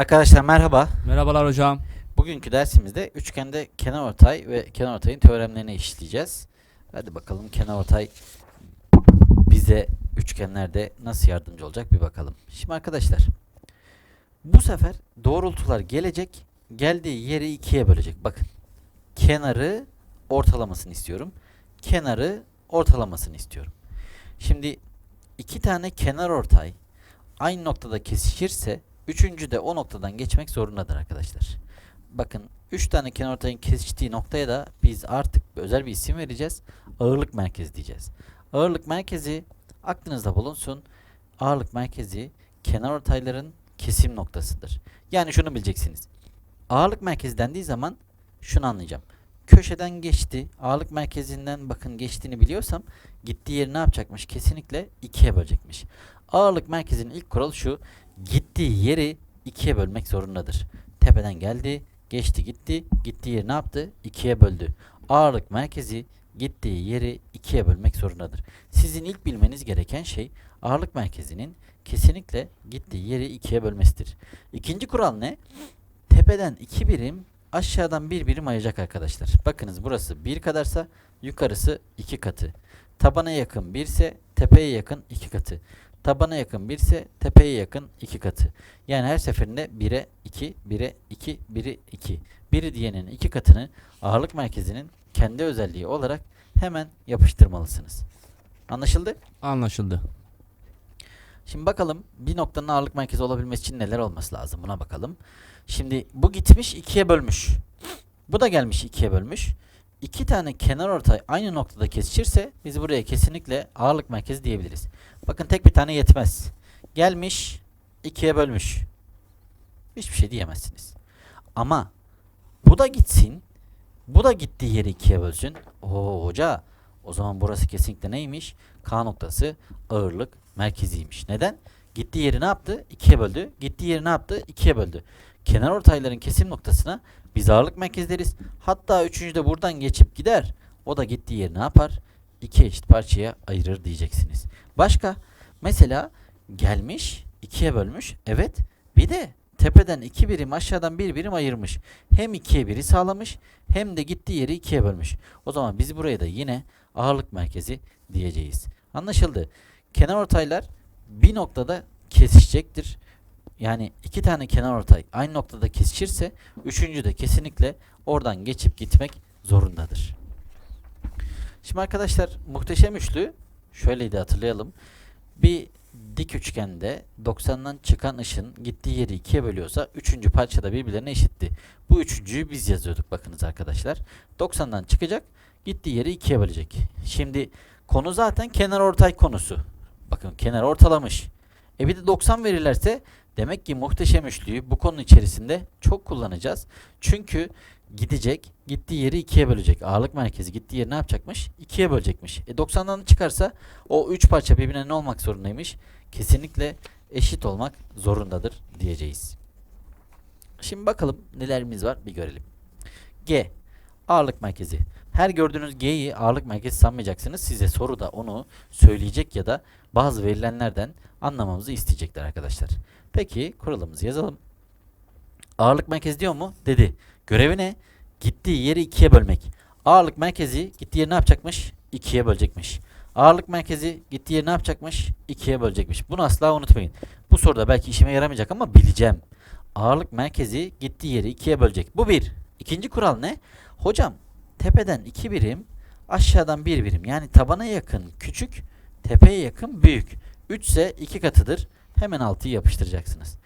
Arkadaşlar merhaba. Merhabalar hocam. Bugünkü dersimizde üçgende kenarortay ve kenarortayın teoremlerini işleyeceğiz. Hadi bakalım kenarortay bize üçgenlerde nasıl yardımcı olacak bir bakalım. Şimdi arkadaşlar bu sefer doğrultular gelecek, geldiği yeri ikiye bölecek. Bakın kenarı ortalamasını istiyorum. Kenarı ortalamasını istiyorum. Şimdi iki tane kenarortay aynı noktada kesişirse üçüncü de o noktadan geçmek zorundadır arkadaşlar. Bakın 3 tane kenarortayın kesiştiği noktaya da biz artık özel bir isim vereceğiz. Ağırlık merkezi diyeceğiz. Ağırlık merkezi aklınızda bulunsun. Ağırlık merkezi kenarortayların kesim noktasıdır. Yani şunu bileceksiniz. Ağırlık merkezi dendiği zaman şunu anlayacağım. Köşeden geçti. Ağırlık merkezinden bakın geçtiğini biliyorsam gittiği yeri ne yapacakmış? Kesinlikle ikiye bölecekmiş. Ağırlık merkezinin ilk kuralı şu. Gittiği yeri ikiye bölmek zorundadır. Tepeden geldi, geçti gitti, gittiği yeri ne yaptı? İkiye böldü. Ağırlık merkezi gittiği yeri ikiye bölmek zorundadır. Sizin ilk bilmeniz gereken şey ağırlık merkezinin kesinlikle gittiği yeri ikiye bölmesidir. İkinci kural ne? Tepeden iki birim, aşağıdan bir birim ayıracak arkadaşlar. Bakınız burası bir kadarsa yukarısı iki katı. Tabana yakın 1 ise tepeye yakın iki katı. Tabana yakın 1 ise tepeye yakın iki katı. Yani her seferinde 1'e 2, 1'e 2, 1'e 2. Biri diğerinin iki katını ağırlık merkezinin kendi özelliği olarak hemen yapıştırmalısınız. Anlaşıldı? Anlaşıldı. Şimdi bakalım bir noktanın ağırlık merkezi olabilmesi için neler olması lazım buna bakalım. Şimdi bu gitmiş ikiye bölmüş. Bu da gelmiş ikiye bölmüş. İki tane kenar ortay aynı noktada kesişirse biz buraya kesinlikle ağırlık merkezi diyebiliriz. Bakın tek bir tane yetmez. Gelmiş ikiye bölmüş. Hiçbir şey diyemezsiniz. Ama bu da gitsin. Bu da gittiği yeri ikiye bölsün. Oo hoca o zaman burası kesinlikle neymiş? K noktası ağırlık merkeziymiş. Neden? Gittiği yeri ne yaptı? İkiye böldü. Gittiği yeri ne yaptı? İkiye böldü. Kenar ortayların kesim noktasına biz ağırlık merkezi. Hatta üçüncü de buradan geçip gider. O da gittiği yeri ne yapar? İki eşit parçaya ayırır diyeceksiniz. Başka? Mesela gelmiş, ikiye bölmüş. Evet. Bir de tepeden iki birim aşağıdan bir birim ayırmış. Hem ikiye biri sağlamış hem de gittiği yeri ikiye bölmüş. O zaman biz buraya da yine ağırlık merkezi diyeceğiz. Anlaşıldı. Kenar ortaylar bir noktada kesişecektir. Yani iki tane kenar ortay aynı noktada kesişirse üçüncü de kesinlikle oradan geçip gitmek zorundadır. Şimdi arkadaşlar muhteşem üçlü şöyleydi hatırlayalım. Bir dik üçgende 90'dan çıkan ışın gittiği yeri ikiye bölüyorsa üçüncü parçada birbirlerine eşitti. Bu üçüncüyü biz yazıyorduk bakınız arkadaşlar. 90'dan çıkacak gittiği yeri ikiye bölecek. Şimdi konu zaten kenar ortay konusu. Bakın kenar ortalamış. E bir de 90 verirlerse demek ki muhteşem üçlüyü bu konunun içerisinde çok kullanacağız. Çünkü gidecek, gittiği yeri ikiye bölecek. Ağırlık merkezi gittiği yeri ne yapacakmış? İkiye bölecekmiş. E 90'dan çıkarsa o üç parça birbirine ne olmak zorundaymış? Kesinlikle eşit olmak zorundadır diyeceğiz. Şimdi bakalım nelerimiz var bir görelim. G. Ağırlık merkezi. Her gördüğünüz G'yi ağırlık merkezi sanmayacaksınız. Size soruda onu söyleyecek ya da bazı verilenlerden anlamamızı isteyecekler arkadaşlar. Peki kuralımızı yazalım. Ağırlık merkezi diyor mu? Dedi. Görevi ne? Gittiği yeri ikiye bölmek. Ağırlık merkezi gittiği yeri ne yapacakmış? İkiye bölecekmiş. Ağırlık merkezi gittiği yeri ne yapacakmış? İkiye bölecekmiş. Bunu asla unutmayın. Bu soruda belki işime yaramayacak ama bileceğim. Ağırlık merkezi gittiği yeri ikiye bölecek. Bu bir. İkinci kural ne? Hocam tepeden iki birim aşağıdan bir birim. Yani tabana yakın küçük, tepeye yakın büyük. 3 ise 2 katıdır. Hemen 6'yı yapıştıracaksınız.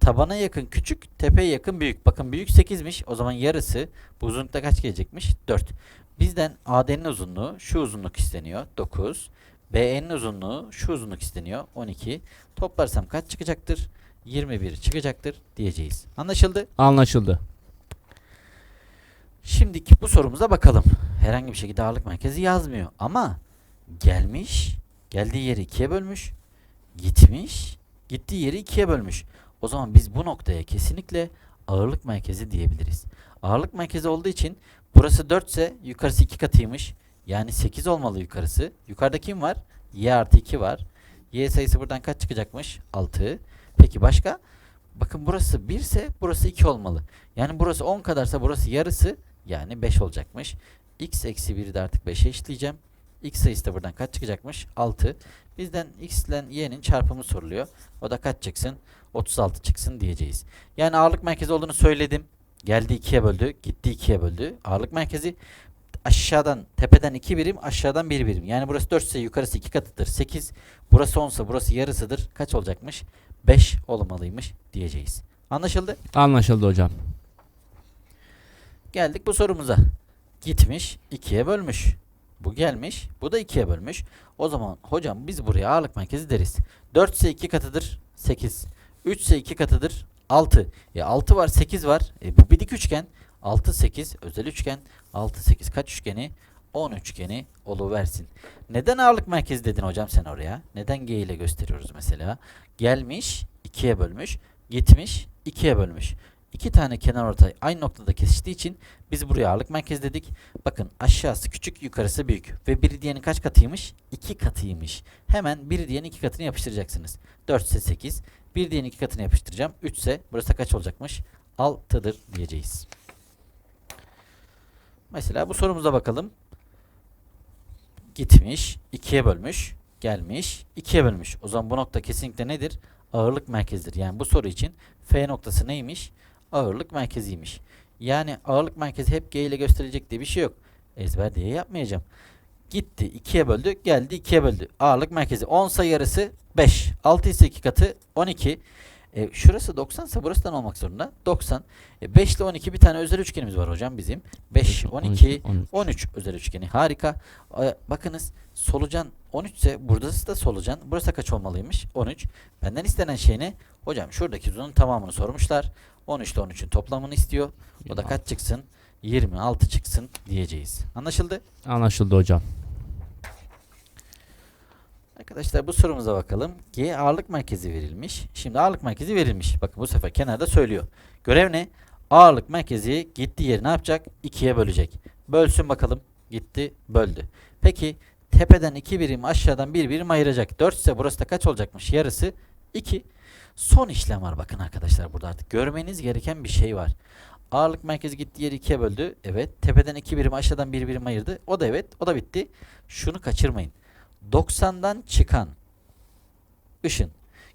Tabana yakın küçük, tepeye yakın büyük. Bakın büyük 8'miş. O zaman yarısı bu uzunlukta kaç gelecekmiş? 4. Bizden AD'nin uzunluğu şu uzunluk isteniyor. 9. BE'nin uzunluğu şu uzunluk isteniyor. 12. Toplarsam kaç çıkacaktır? 21 çıkacaktır diyeceğiz. Anlaşıldı? Anlaşıldı. Şimdiki bu sorumuza bakalım. Herhangi bir şekilde ağırlık merkezi yazmıyor. Ama gelmiş, geldiği yeri ikiye bölmüş, gitmiş, gittiği yeri ikiye bölmüş. O zaman biz bu noktaya kesinlikle ağırlık merkezi diyebiliriz. Ağırlık merkezi olduğu için burası 4 ise yukarısı 2 katıymış. Yani 8 olmalı yukarısı. Yukarıda kim var? Y artı 2 var. Y sayısı buradan kaç çıkacakmış? 6. Peki başka? Bakın burası 1 ise burası 2 olmalı. Yani burası 10 kadarsa burası yarısı yani 5 olacakmış. x eksi 1'i de artık 5'e eşitleyeceğim. X sayısı da buradan kaç çıkacakmış? 6. Bizden x ile y'nin çarpımı soruluyor. O da kaç çıksın? 36 çıksın diyeceğiz. Yani ağırlık merkezi olduğunu söyledim. Geldi 2'ye böldü. Gitti 2'ye böldü. Ağırlık merkezi aşağıdan tepeden 2 birim aşağıdan 1 birim. Yani burası 4 ise yukarısı 2 katıdır. 8. Burası 10 ise burası yarısıdır. Kaç olacakmış? 5 olmalıymış diyeceğiz. Anlaşıldı? Anlaşıldı hocam. Geldik bu sorumuza. Gitmiş 2'ye bölmüş. Bu gelmiş. Bu da 2'ye bölmüş. O zaman hocam biz buraya ağırlık merkezi deriz. 4 ise 2 katıdır 8. 3 ise 2 katıdır 6. E 6 var 8 var. E bu bir dik üçgen. 6 8 özel üçgen. 6 8 kaç üçgeni? 10 üçgeni oluversin. Neden ağırlık merkezi dedin hocam sen oraya? Neden G ile gösteriyoruz mesela? Gelmiş 2'ye bölmüş. Gitmiş 2'ye bölmüş. İki tane kenar ortay aynı noktada kesiştiği için biz buraya ağırlık merkezi dedik. Bakın aşağısı küçük yukarısı büyük. Ve biri diğerinin kaç katıymış? 2 katıymış. Hemen biri diğerinin 2 katını yapıştıracaksınız. 4 ise 8. Bir diğerinin 2 katını yapıştıracağım. 3 ise burası kaç olacakmış? 6'dır diyeceğiz. Mesela bu sorumuza bakalım. Gitmiş, 2'ye bölmüş, gelmiş, 2'ye bölmüş. O zaman bu nokta kesinlikle nedir? Ağırlık merkezidir. Yani bu soru için F noktası neymiş? Ağırlık merkeziymiş. Yani ağırlık merkezi hep G ile gösterilecek diye bir şey yok. Ezber diye yapmayacağım. Gitti 2'ye böldü, geldi 2'ye böldü. Ağırlık merkezi 10 sayı yarısı 5. 6 ise 2 katı 12. E, şurası 90 ise burası da olmak zorunda? 90. E, 5 ile 12 bir tane özel üçgenimiz var hocam bizim. 5, 12, 13. 13 özel üçgeni. Harika. Ee, bakınız solucan 13 ise burası da solucan. Burası da kaç olmalıymış? 13. Benden istenen şey ne? Hocam şuradaki uzunun tamamını sormuşlar. 13 ile 13'ün toplamını istiyor. O da kaç çıksın? 26 çıksın diyeceğiz. Anlaşıldı? Anlaşıldı hocam. Arkadaşlar bu sorumuza bakalım. G ağırlık merkezi verilmiş. Şimdi ağırlık merkezi verilmiş. Bakın bu sefer kenarda söylüyor. Görev ne? Ağırlık merkezi gittiği yeri ne yapacak? 2'ye bölecek. Bölsün bakalım. Gitti, böldü. Peki tepeden 2 birim aşağıdan 1 birim ayıracak. 4 ise burası da kaç olacakmış? Yarısı 2. Son işlem var bakın arkadaşlar burada artık görmeniz gereken bir şey var. Ağırlık merkezi gittiği yeri 2'ye böldü. Evet. Tepeden 2 birim aşağıdan 1 birim ayırdı. O da evet. O da bitti. Şunu kaçırmayın. 90'dan çıkan ışın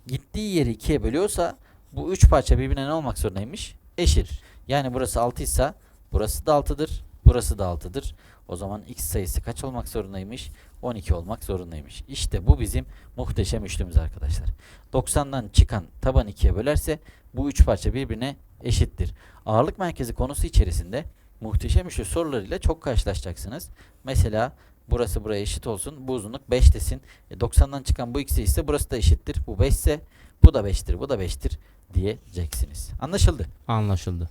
gittiği yeri 2'ye bölüyorsa bu 3 parça birbirine ne olmak zorundaymış? Eşit. Yani burası 6 ise burası da 6'dır. Burası da 6'dır. O zaman x sayısı kaç olmak zorundaymış? 12 olmak zorundaymış. İşte bu bizim muhteşem üçlümüz arkadaşlar. 90'dan çıkan taban 2'ye bölerse bu 3 parça birbirine eşittir. Ağırlık merkezi konusu içerisinde muhteşem üçlü sorularıyla çok karşılaşacaksınız. Mesela burası buraya eşit olsun. Bu uzunluk 5 desin. E 90'dan çıkan bu x ise burası da eşittir. Bu 5 ise bu da 5'tir. Bu da 5'tir diyeceksiniz. Anlaşıldı. Anlaşıldı.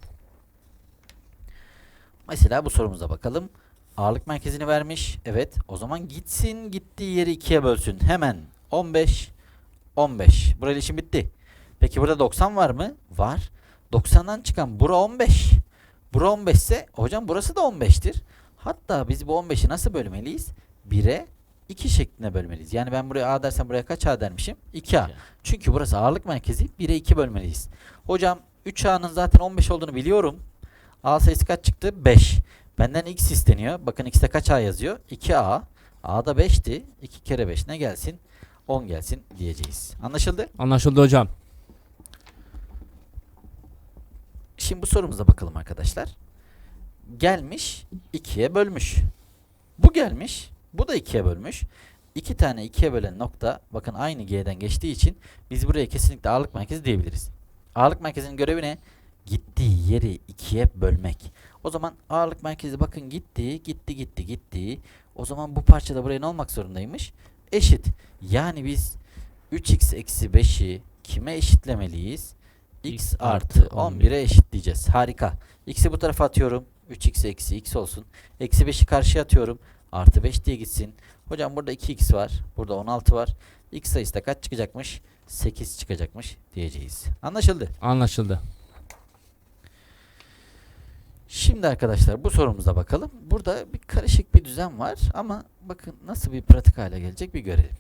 Mesela bu sorumuza bakalım. Ağırlık merkezini vermiş. Evet. O zaman gitsin gittiği yeri ikiye bölsün. Hemen 15 15. Burayla işim bitti. Peki burada 90 var mı? Var. 90'dan çıkan bura 15. Bura 15 ise hocam burası da 15'tir. Hatta biz bu 15'i nasıl bölmeliyiz? 1'e 2 şeklinde bölmeliyiz. Yani ben buraya A dersem buraya kaç A dermişim? 2A. Çünkü burası ağırlık merkezi 1'e 2 bölmeliyiz. Hocam 3A'nın zaten 15 olduğunu biliyorum. A sayısı kaç çıktı? 5. Benden x isteniyor. Bakın x'te kaç A yazıyor? 2A. A da 5'ti. 2 kere 5 ne gelsin? 10 gelsin diyeceğiz. Anlaşıldı? Anlaşıldı hocam. Şimdi bu sorumuza bakalım arkadaşlar. Gelmiş 2'ye bölmüş. Bu gelmiş. Bu da 2'ye bölmüş. İki tane 2'ye bölen nokta bakın aynı G'den geçtiği için biz buraya kesinlikle ağırlık merkezi diyebiliriz. Ağırlık merkezinin görevi ne? Gittiği yeri 2'ye bölmek. O zaman ağırlık merkezi bakın gitti, gitti, gitti, gitti. O zaman bu parçada buraya ne olmak zorundaymış? Eşit. Yani biz 3x eksi 5'i kime eşitlemeliyiz? x artı 11'e eşitleyeceğiz. Harika. X'i bu tarafa atıyorum. 3x eksi x olsun. Eksi 5'i karşıya atıyorum. Artı 5 diye gitsin. Hocam burada 2x var. Burada 16 var. X sayısı da kaç çıkacakmış? 8 çıkacakmış diyeceğiz. Anlaşıldı. Anlaşıldı. Şimdi arkadaşlar bu sorumuza bakalım. Burada bir karışık bir düzen var ama bakın nasıl bir pratik hale gelecek bir görelim.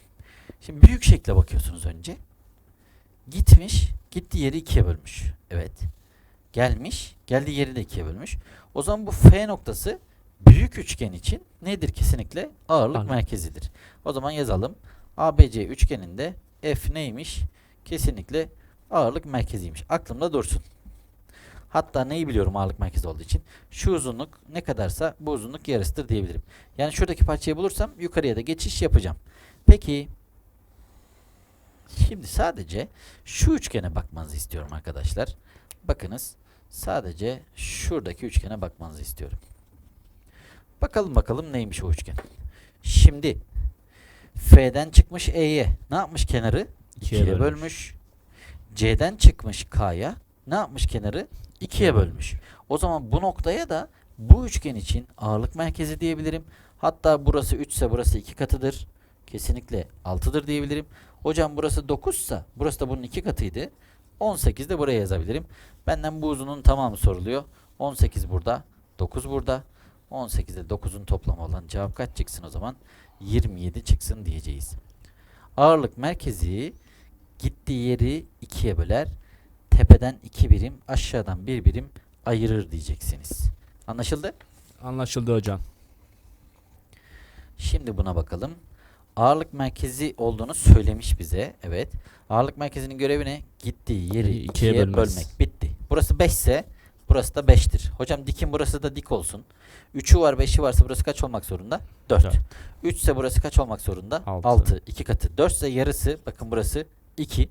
Şimdi büyük şekle bakıyorsunuz önce. Gitmiş, Gittiği yeri ikiye bölmüş. Evet. Gelmiş. Geldiği yeri de ikiye bölmüş. O zaman bu F noktası büyük üçgen için nedir kesinlikle? Ağırlık Ağırlık. merkezidir. O zaman yazalım. ABC üçgeninde F neymiş? Kesinlikle ağırlık merkeziymiş. Aklımda dursun. Hatta neyi biliyorum ağırlık merkezi olduğu için? Şu uzunluk ne kadarsa bu uzunluk yarısıdır diyebilirim. Yani şuradaki parçayı bulursam yukarıya da geçiş yapacağım. Peki şimdi sadece şu üçgene bakmanızı istiyorum arkadaşlar. Bakınız sadece şuradaki üçgene bakmanızı istiyorum. Bakalım bakalım neymiş o üçgen. Şimdi F'den çıkmış E'ye ne yapmış kenarı? İkiye 2'ye bölmüş. bölmüş. C'den çıkmış K'ya ne yapmış kenarı? 2'ye bölmüş. O zaman bu noktaya da bu üçgen için ağırlık merkezi diyebilirim. Hatta burası 3 ise burası 2 katıdır. Kesinlikle 6'dır diyebilirim. Hocam burası 9 ise burası da bunun 2 katıydı. 18 de buraya yazabilirim. Benden bu uzunluğun tamamı soruluyor. 18 burada, 9 burada. 18 ile 9'un toplamı olan cevap kaç çıksın o zaman? 27 çıksın diyeceğiz. Ağırlık merkezi gittiği yeri ikiye böler. Tepeden iki birim, aşağıdan bir birim ayırır diyeceksiniz. Anlaşıldı? Anlaşıldı hocam. Şimdi buna bakalım. Ağırlık merkezi olduğunu söylemiş bize. Evet. Ağırlık merkezinin görevi ne? Gittiği yeri İkiye ikiye, bölmez. bölmek. Bitti. Burası 5 ise burası da 5'tir. Hocam dikin burası da dik olsun. 3'ü var 5'i varsa burası kaç olmak zorunda? 4. Dört. 3 ise burası kaç olmak zorunda? Altı. 6. 2 katı. 4 ise yarısı. Bakın burası 2.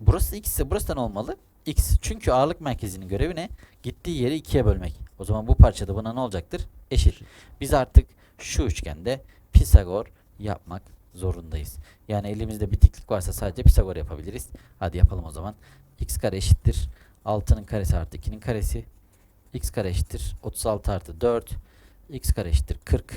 Burası x ise burası da ne olmalı? x. Çünkü ağırlık merkezinin görevi ne? Gittiği yeri ikiye bölmek. O zaman bu parçada buna ne olacaktır? Eşit. Biz artık şu üçgende Pisagor yapmak zorundayız. Yani elimizde bitiklik varsa sadece Pisagor yapabiliriz. Hadi yapalım o zaman. x kare eşittir. 6'nın karesi artı 2'nin karesi. x kare eşittir. 36 artı 4. x kare eşittir 40.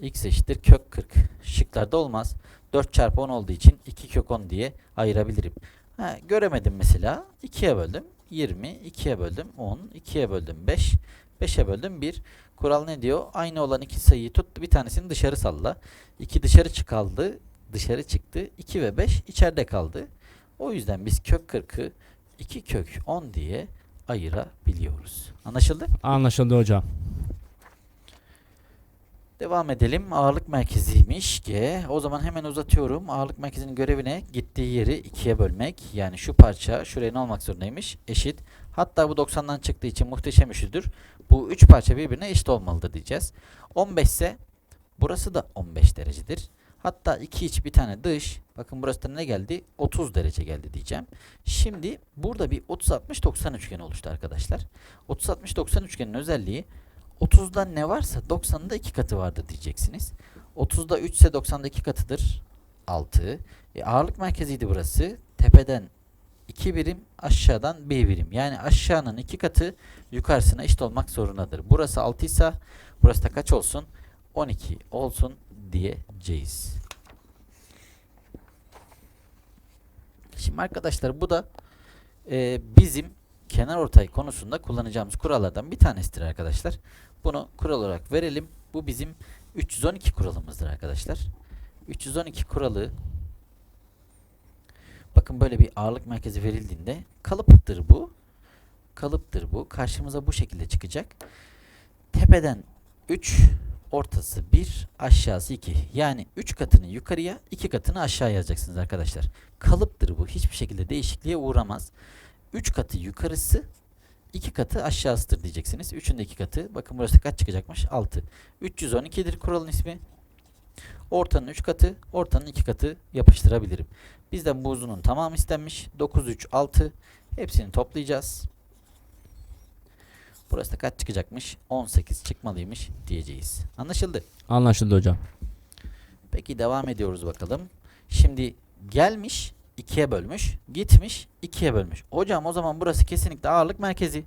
x eşittir kök 40. Şıklarda olmaz. 4 çarpı 10 olduğu için 2 kök 10 diye ayırabilirim. Ha, göremedim mesela. 2'ye böldüm. 20. 2'ye böldüm. 10. 2'ye böldüm. 5. 5'e böldüm 1. Kural ne diyor? Aynı olan iki sayıyı tut. Bir tanesini dışarı salla. 2 dışarı çıkaldı. Dışarı çıktı. 2 ve 5 içeride kaldı. O yüzden biz kök 40'ı 2 kök 10 diye ayırabiliyoruz. Anlaşıldı? Anlaşıldı hocam. Devam edelim. Ağırlık merkeziymiş G. O zaman hemen uzatıyorum. Ağırlık merkezinin görevi ne? Gittiği yeri ikiye bölmek. Yani şu parça şuraya ne olmak zorundaymış? Eşit. Hatta bu 90'dan çıktığı için muhteşem üçlüdür. Bu üç parça birbirine eşit olmalıdır diyeceğiz. 15 ise burası da 15 derecedir. Hatta iki iç bir tane dış. Bakın burası da ne geldi? 30 derece geldi diyeceğim. Şimdi burada bir 30-60-90 üçgeni oluştu arkadaşlar. 30-60-90 üçgenin özelliği 30'da ne varsa 90'da 2 katı vardır diyeceksiniz. 30'da 3 ise 90'da 2 katıdır. 6. E, ağırlık merkeziydi burası. Tepeden 2 birim, aşağıdan 1 birim. Yani aşağının 2 katı yukarısına eşit olmak zorundadır. Burası 6 ise burası da kaç olsun? 12 olsun diyeceğiz. Şimdi arkadaşlar bu da e, bizim kenar ortay konusunda kullanacağımız kurallardan bir tanesidir arkadaşlar. Bunu kural olarak verelim. Bu bizim 312 kuralımızdır arkadaşlar. 312 kuralı bakın böyle bir ağırlık merkezi verildiğinde kalıptır bu. Kalıptır bu. Karşımıza bu şekilde çıkacak. Tepeden 3 ortası 1 aşağısı 2. Yani 3 katını yukarıya 2 katını aşağı yazacaksınız arkadaşlar. Kalıptır bu. Hiçbir şekilde değişikliğe uğramaz. 3 katı yukarısı 2 katı aşağısıdır diyeceksiniz. 3'ün de 2 katı. Bakın burası kaç çıkacakmış? 6. 312'dir kuralın ismi. Ortanın 3 katı, ortanın 2 katı yapıştırabilirim. Bizden bu uzunun tamamı istenmiş. 9, 3, 6. Hepsini toplayacağız. Burası da kaç çıkacakmış? 18 çıkmalıymış diyeceğiz. Anlaşıldı. Anlaşıldı hocam. Peki devam ediyoruz bakalım. Şimdi gelmiş 2'ye bölmüş. Gitmiş 2'ye bölmüş. Hocam o zaman burası kesinlikle ağırlık merkezi.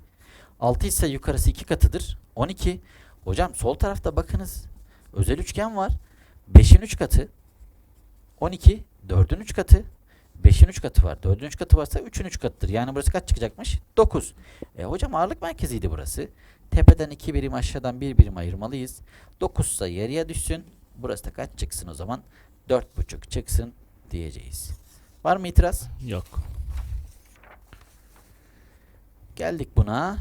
6 ise yukarısı 2 katıdır. 12. Hocam sol tarafta bakınız. Özel üçgen var. 5'in 3 katı. 12. 4'ün 3 katı. 5'in 3 katı var. 4'ün 3 katı varsa 3'ün 3 katıdır. Yani burası kaç çıkacakmış? 9. E hocam ağırlık merkeziydi burası. Tepeden 2 birim aşağıdan 1 birim ayırmalıyız. 9 ise yarıya düşsün. Burası da kaç çıksın o zaman? 4,5 çıksın diyeceğiz. Var mı itiraz? Yok. Geldik buna.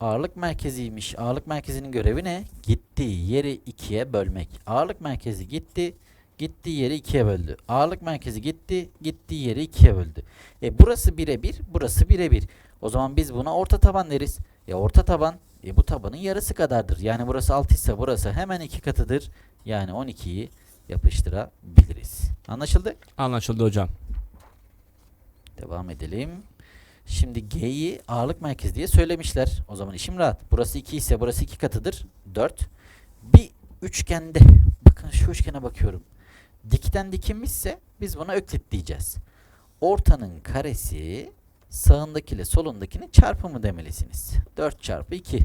Ağırlık merkeziymiş. Ağırlık merkezinin görevi ne? Gittiği yeri ikiye bölmek. Ağırlık merkezi gitti. Gittiği yeri ikiye böldü. Ağırlık merkezi gitti. Gittiği yeri ikiye böldü. E burası birebir. Burası birebir. O zaman biz buna orta taban deriz. E orta taban e bu tabanın yarısı kadardır. Yani burası 6 ise burası hemen iki katıdır. Yani 12'yi yapıştırabiliriz. Anlaşıldı? Anlaşıldı hocam. Devam edelim. Şimdi G'yi ağırlık merkezi diye söylemişler. O zaman işim rahat. Burası 2 ise burası 2 katıdır. 4. Bir üçgende bakın şu üçgene bakıyorum. Dikten dikilmişse biz buna öklit diyeceğiz. Ortanın karesi sağındakiyle solundakinin çarpımı demelisiniz. 4 çarpı 2.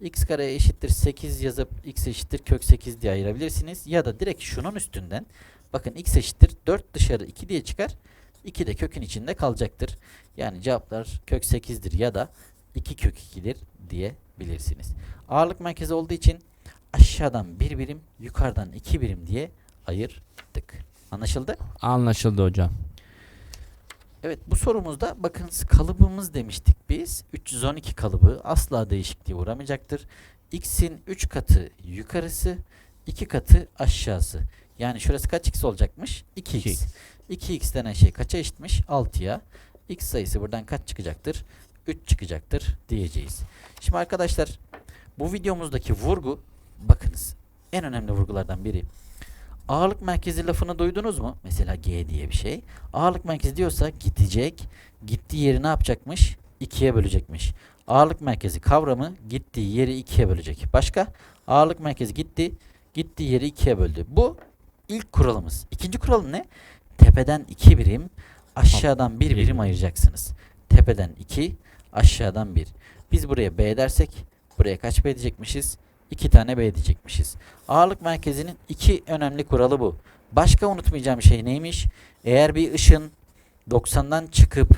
x kare eşittir 8 yazıp x eşittir kök 8 diye ayırabilirsiniz. Ya da direkt şunun üstünden bakın x eşittir 4 dışarı 2 diye çıkar. 2 de kökün içinde kalacaktır. Yani cevaplar kök 8'dir ya da 2 kök 2'dir diyebilirsiniz. Ağırlık merkezi olduğu için aşağıdan 1 birim, yukarıdan 2 birim diye ayırdık. Anlaşıldı? Anlaşıldı hocam. Evet bu sorumuzda bakın kalıbımız demiştik biz. 312 kalıbı asla değişikliğe uğramayacaktır. X'in 3 katı yukarısı, 2 katı aşağısı. Yani şurası kaç x olacakmış? 2x. 2x. 2x denen şey kaça eşitmiş? 6'ya. X sayısı buradan kaç çıkacaktır? 3 çıkacaktır diyeceğiz. Şimdi arkadaşlar bu videomuzdaki vurgu bakınız en önemli vurgulardan biri. Ağırlık merkezi lafını duydunuz mu? Mesela G diye bir şey. Ağırlık merkezi diyorsa gidecek. Gittiği yeri ne yapacakmış? İkiye bölecekmiş. Ağırlık merkezi kavramı gittiği yeri ikiye bölecek. Başka? Ağırlık merkezi gitti. Gittiği yeri ikiye böldü. Bu ilk kuralımız. İkinci kural ne? Tepeden iki birim, aşağıdan bir bir birim ayıracaksınız. Tepeden iki, aşağıdan bir. Biz buraya B dersek buraya kaç B diyecekmişiz? İki tane B diyecekmişiz. Ağırlık merkezinin iki önemli kuralı bu. Başka unutmayacağım şey neymiş? Eğer bir ışın 90'dan çıkıp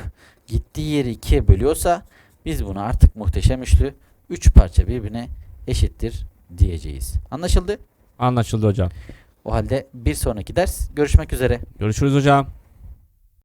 gittiği yeri ikiye bölüyorsa biz bunu artık muhteşem üçlü 3 parça birbirine eşittir diyeceğiz. Anlaşıldı? Anlaşıldı hocam. O halde bir sonraki ders görüşmek üzere. Görüşürüz hocam.